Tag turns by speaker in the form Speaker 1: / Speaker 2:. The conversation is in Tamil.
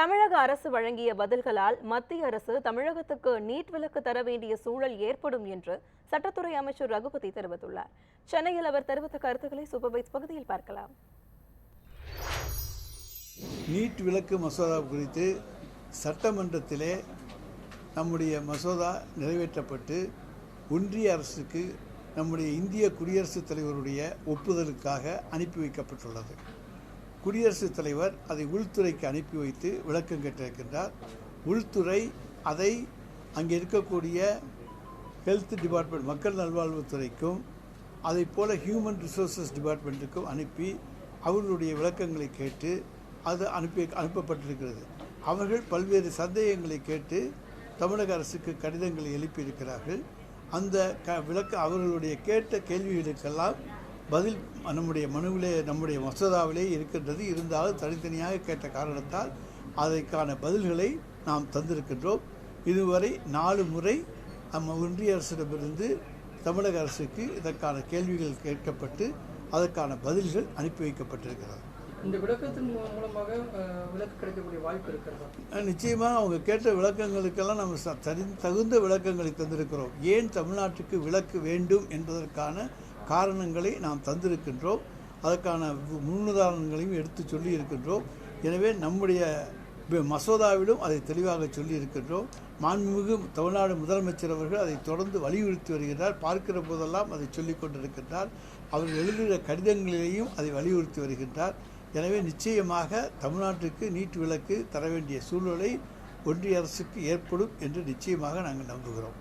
Speaker 1: தமிழக அரசு வழங்கிய பதில்களால் மத்திய அரசு தமிழகத்துக்கு நீட் விலக்கு தர வேண்டிய சூழல் ஏற்படும் என்று சட்டத்துறை அமைச்சர் ரகுபதி தெரிவித்துள்ளார். சென்னையில் அவர் தெரிவித்த கருத்துக்களை சூப்பர்வைஸ் பகுதியில் பார்க்கலாம்.
Speaker 2: நீட் விலக்கு மசோதா குறித்து சட்டமன்றத்திலே நம்முடைய மசோதா நிறைவேற்றப்பட்டு ஒன்றிய அரசுக்கு நம்முடைய இந்திய குடியரசுத் தலைவருடைய ஒப்புதலுக்காக அனுப்பி வைக்கப்பட்டுள்ளது. குடியரசுத் தலைவர் அதை உள்துறைக்கு அனுப்பி வைத்து விளக்கம் கேட்டிருக்கின்றார். உள்துறை அதை அங்கே இருக்கக்கூடிய ஹெல்த் டிபார்ட்மெண்ட் மக்கள் நல்வாழ்வுத்துறைக்கும் அதை போல் ஹியூமன் ரிசோர்சஸ் டிபார்ட்மெண்ட்டுக்கும் அனுப்பி அவர்களுடைய விளக்கங்களை கேட்டு அது அனுப்பி அனுப்பப்பட்டிருக்கிறது. அவர்கள் பல்வேறு சந்தேகங்களை கேட்டு தமிழக அரசுக்கு கடிதங்களை எழுப்பியிருக்கிறார்கள். அந்த க விளக்க அவர்களுடைய கேட்ட கேள்விகளுக்கெல்லாம் பதில் நம்முடைய மனுவிலே நம்முடைய மசோதாவிலே இருக்கின்றது. இருந்தாலும் தனித்தனியாக கேட்ட காரணத்தால் அதற்கான பதில்களை நாம் தந்திருக்கின்றோம். இதுவரை நாலு முறை நம்ம ஒன்றிய அரசிடமிருந்து தமிழக அரசுக்கு இதற்கான கேள்விகள் கேட்கப்பட்டு அதற்கான பதில்கள் அனுப்பி வைக்கப்பட்டிருக்கிறது.
Speaker 3: இந்த விளக்கத்தின் மூலமாக விளக்கு கிடைக்கக்கூடிய வாய்ப்பு இருக்கிறதா?
Speaker 2: நிச்சயமாக அவங்க கேட்ட விளக்கங்களுக்கெல்லாம் நம்ம தகுந்த விளக்கங்களை தந்திருக்கிறோம். ஏன் தமிழ்நாட்டுக்கு விளக்கு வேண்டும் என்பதற்கான காரணங்களை நாம் தந்திருக்கின்றோம். அதற்கான முன்னுதாரணங்களையும் எடுத்து சொல்லி இருக்கின்றோம் எனவே நம்முடைய மசோதாவிலும் அதை தெளிவாக சொல்லி இருக்கின்றோம் மாண்புமிகு தமிழ்நாடு முதலமைச்சர் அவர்கள் அதை தொடர்ந்து வலியுறுத்தி வருகிறார். பார்க்கிற போதெல்லாம் அதை சொல்லிக் கொண்டிருக்கின்றார். அவர் எழுதுகிற கடிதங்களிலேயும் அதை வலியுறுத்தி வருகின்றார். எனவே நிச்சயமாக தமிழ்நாட்டுக்கு நீட் விலக்கு தர வேண்டிய சூழ்நிலை ஒன்றிய அரசுக்கு ஏற்படும் என்று நிச்சயமாக நாங்கள் நம்புகிறோம்.